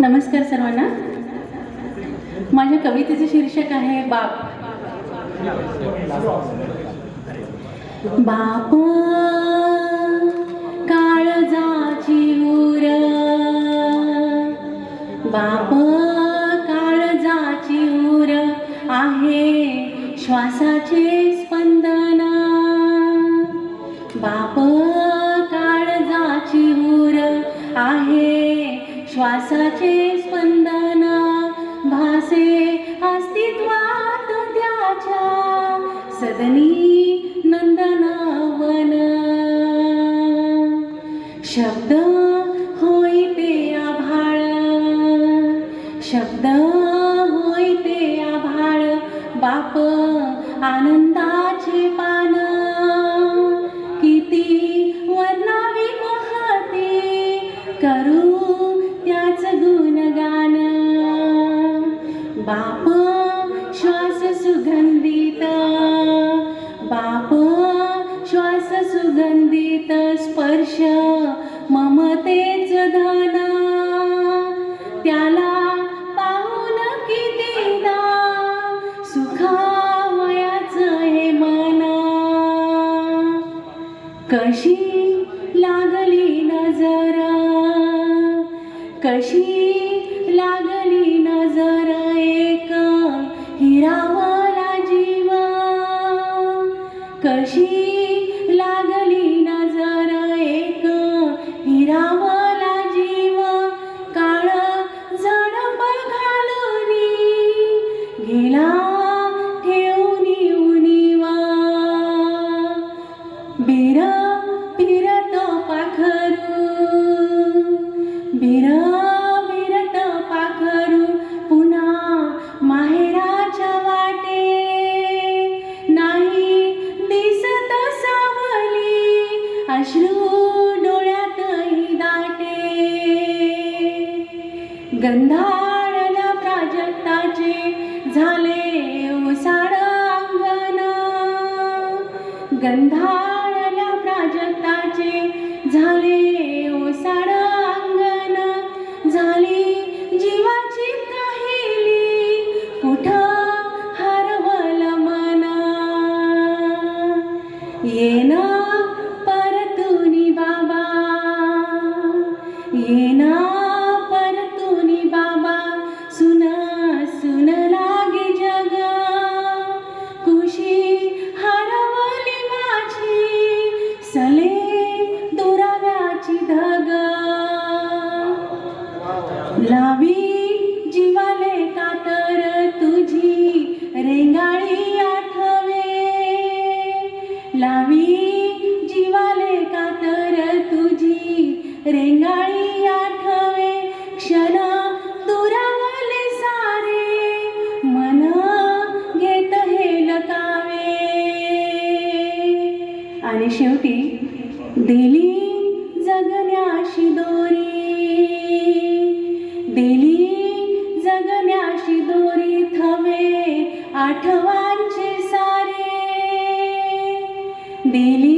नमस्कार सर्वांना. माझ्या कवितेचे शीर्षक आहे बाप. बाप काळजाची उर. बाप काळजाची उर आहे श्वासाचे स्पंदना. बाप अस्तित्वात त्याच्या सदनी नंदनावन. शब्द होय ते आभाळ. शब्द होय ते आभाळ. बाप आनंदा श्वास सुगंधित. बाप श्वास सुगंधित स्पर्श ममतेच धन. त्याला पाहून कितीदा सुखावयाच हे मन. कशी लागली नजर? कशी कशी गंधारण प्राजक्ताचे झाले उसाड अंगण. गंधारण प्राजक्ताचे झाले ओसाड अंगण. झाली जीवाची काहिली कुठं हरवल मन? येन परतुनी बाबा येना लावी जीवाले कातर तुझी रेंगाळी आठवे? लावी जीवाले कातर तुझी रेंगाळी आठवे? क्षण दुरावले सारे मन घेत हे लकावे. आणि शेवटी दिली दिली